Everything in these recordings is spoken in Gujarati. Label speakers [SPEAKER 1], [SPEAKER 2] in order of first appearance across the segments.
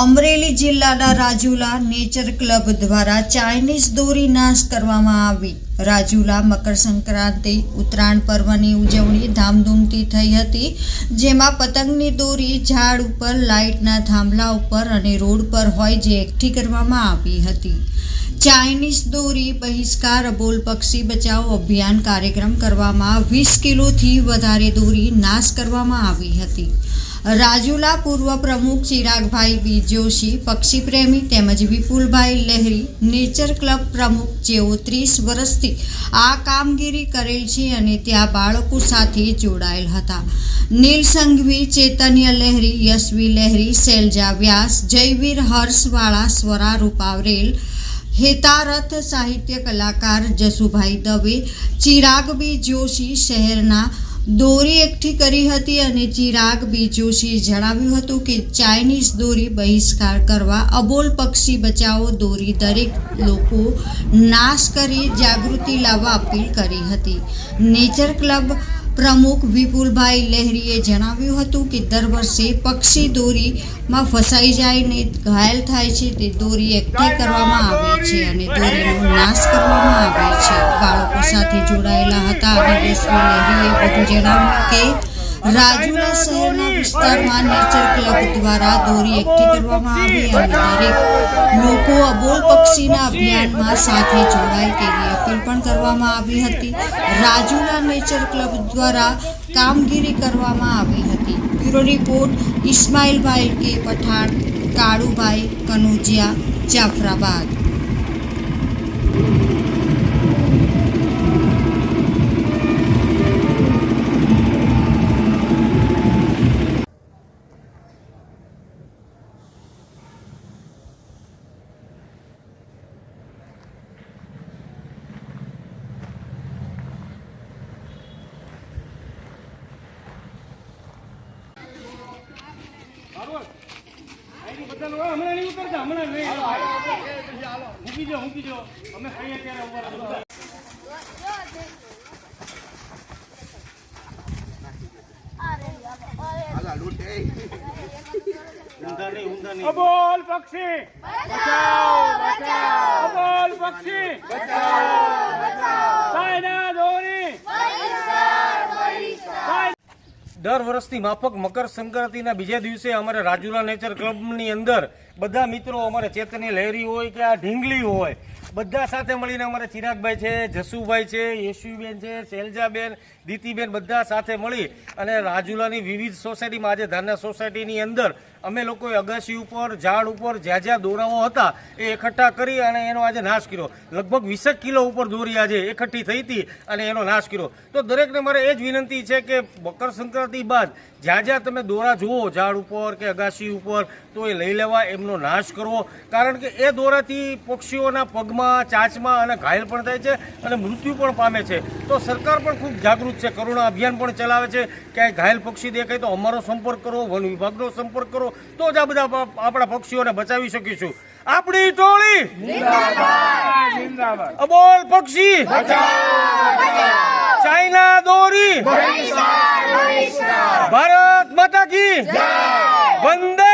[SPEAKER 1] અમરેલી જિલ્લાના રાજુલા નેચર ક્લબ દ્વારા ચાઇનીઝ દોરી નાશ કરવામાં આવી. રાજુલા મકર સંક્રાંતિ ઉત્તરાયણ પર્વની ઉજવણી ધામધૂમથી થઈ હતી, જેમાં પતંગની દોરી, ઝાડ ઉપર લાઇટના થાંભલા ઉપર અને રોડ પર હોય જે એકઠી કરવામાં આવી હતી. ચાઇનીઝ દોરી બહિષ્કાર, અબોલ પક્ષી બચાવો અભિયાન કાર્યક્રમ કરવામાં વીસ કિલોથી વધારે દોરી નાશ કરવામાં આવી હતી. રાજુલા પૂર્વ પ્રમુખ ચિરાગભાઈ બી જોશી પક્ષી પ્રેમી તેમજ વિપુલભાઈ લહેરી, નેચર ક્લબ પ્રમુખ જેઓ ત્રીસ વર્ષથી આ કામગીરી કરેલ છે અને ત્યાં બાળકો સાથે જોડાયેલ હતા. નીલ સંઘવી ચેતન્ય લહેરી, યશવી લહેરી શૈલજા વ્યાસ, જયવીર હર્ષવાળા, સ્વરા રૂપાવરેલ, હેતારથ સાહિત્ય કલાકાર જસુભાઈ દવે, ચિરાગ બી જોશી શહેરના દોરી એકઠી કરી હતી અને ચિરાગ બી જોશીએ જણાવ્યું હતું કે ચાઇનીઝ દોરી બહિષ્કાર કરવા અબોલ પક્ષી બચાવો દોરી દરેક લોકો નાશ કરી જાગૃતિ લાવવા અપીલ કરી હતી. નેચર ક્લબ પ્રમુખ વિપુલભાઈ લહેરીએ જણાવ્યું હતું કે દર વર્ષે પક્ષી દોરીમાં ફસાઈ જાય ને ઘાયલ થાય છે તે દોરી એકઠી કરવામાં આવે છે અને દોરીનો નાશ કરવામાં આવે છે. બાળકો સાથે જોડાયેલા હતા અને યશવી લહેરીએ વધુ જણાવ્યું કે રાજુલા શહેરના વિસ્તારમાં નેચર ક્લબ દ્વારા દોરી એકઠી કરવામાં આવી અને દરેક લોકો અબોલ પક્ષીના અભિયાનમાં સાથે જોડાય તેવી અપીલ પણ કરવામાં આવી હતી. રાજુલા નેચર ક્લબ દ્વારા કામગીરી કરવામાં આવી હતી. બ્યુરો રિપોર્ટ, ઇસ્માઇલભાઈ કે પઠાણ, કાળુભાઈ કનુજિયા, જાફરાબાદ.
[SPEAKER 2] હમણાં નહીં ઉતરતા હમણાં નહીં. મૂકી જો મૂકી જો અમે ખાઈએ ત્યારે ઊભા અબોલ પક્ષી! અબોલ પક્ષી! દોરી દર વર્ષની માફક મકર સંક્રાંતિના બીજા દિવસે અમારે રાજુલા નેચર ક્લબની અંદર બધા મિત્રો અમારે ચેતની લહેરી હોય કે આ ઢીંગલી હોય બધા સાથે મળીને અમારે ચિરાગભાઈ છે, જસુભાઈ છે, યશુબેન છે શૈલજાબેન દીતીબેન બધા સાથે મળી અને રાજુલાની વિવિધ સોસાયટીમાં આજે ધારના સોસાયટીની અંદર અમે લોકોએ અગાસી ઉપર, ઝાડ ઉપર જ્યાં જ્યાં દોરાઓ હતા એ એકઠા કરી અને એનો આજે નાશ કર્યો. લગભગ વીસેક કિલો ઉપર દોરી આજે એકઠી થઈ હતી અને એનો નાશ કર્યો. તો દરેકને મારે એ જ વિનંતી છે કે મકર સંક્રાંતિ બાદ જ્યાં જ્યાં તમે દોરા જુઓ, ઝાડ ઉપર કે અગાસી ઉપર, તો એ લઈ લેવા, એમનો નાશ કરવો. કારણ કે એ દોરાથી પક્ષીઓના પગમાં ચાંચમાં અને ઘાયલ પણ થાય છે અને મૃત્યુ પણ પામે છે. તો સરકાર પણ ખૂબ જાગૃત છે. કરુણા અભિયાન પણ ચલાવે છે. ક્યાંય ઘાયલ પક્ષી દેખાય તો અમારો સંપર્ક કરો વન વિભાગનો સંપર્ક કરો. તો જ આ બધા આપણા પક્ષીઓને બચાવી શકીશું. આપણી ટોળી! અબોલ પક્ષી! ચાઇના દોરી! ભારત માતા કી વંદે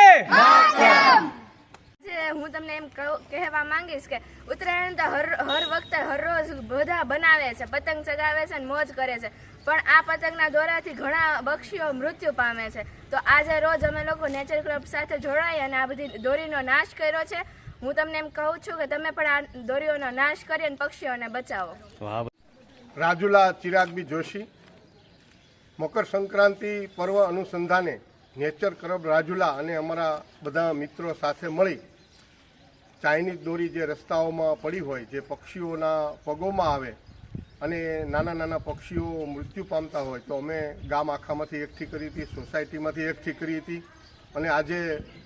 [SPEAKER 3] હું તમને એમ કહું- કહેવા માંગીશ કે ઉત્તરાયણ તો હર હર વખતે હરરોજ બધા બનાવે છે પતંગ ચગાવે છે અને મોજ કરે છે. પણ આ પતંગના દોરાથી ઘણા પક્ષીઓ મૃત્યુ પામે છે. તો આજે રોજ અમે લોકો નેચર ક્લબ સાથે જોડાઈ અને આ બધી દોરીનો નાશ કર્યો છે. હું તમને એમ કહું છું કે તમે પણ આ દોરીઓનો નાશ કરી અને પક્ષીઓને બચાવો.
[SPEAKER 4] રાજુલા ચિરાગબી જોશી મકર સંક્રાંતિ પર્વ અનુસંધાને નેચર ક્લબ રાજુલા અને અમારા બધા મિત્રો સાથે મળી ચાઇનીઝ દોરી જે રસ્તાઓમાં પડી હોય, જે પક્ષીઓના પગોમાં આવે અને નાના નાના પક્ષીઓ મૃત્યુ પામતા હોય, તો અમે ગામ આખામાંથી એકઠી કરી હતી, સોસાયટીમાંથી એકઠી કરી હતી અને આજે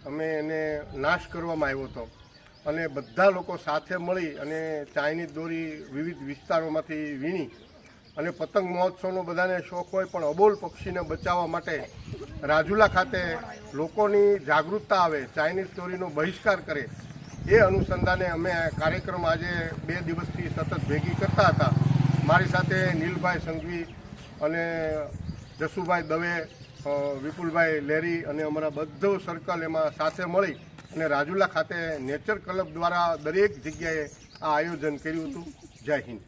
[SPEAKER 4] અમે એને નાશ કરવામાં આવ્યો હતો. અને બધા લોકો સાથે મળી અને ચાઇનીઝ દોરી વિવિધ વિસ્તારોમાંથી વીણી અને પતંગ મહોત્સવનો બધાને શોખ હોય, પણ અબોલ પક્ષીને બચાવવા માટે રાજુલા ખાતે લોકોની જાગૃતતા આવે, ચાઇનીઝ દોરીનો બહિષ્કાર કરે. એ અનુસંધાને અમે કાર્યક્રમ આજે બે દિવસથી સતત ભેગી કરતા હતા. મારી સાથે નીલભાઈ સંઘવી અને જસુભાઈ દવે વિપુલભાઈ લેરી અને અમારા બધો સર્કલ એમાં સાથે મળી અને રાજુલા ખાતે નેચર ક્લબ દ્વારા દરેક જગ્યાએ આ આયોજન કર્યું હતું. જય હિન્દ.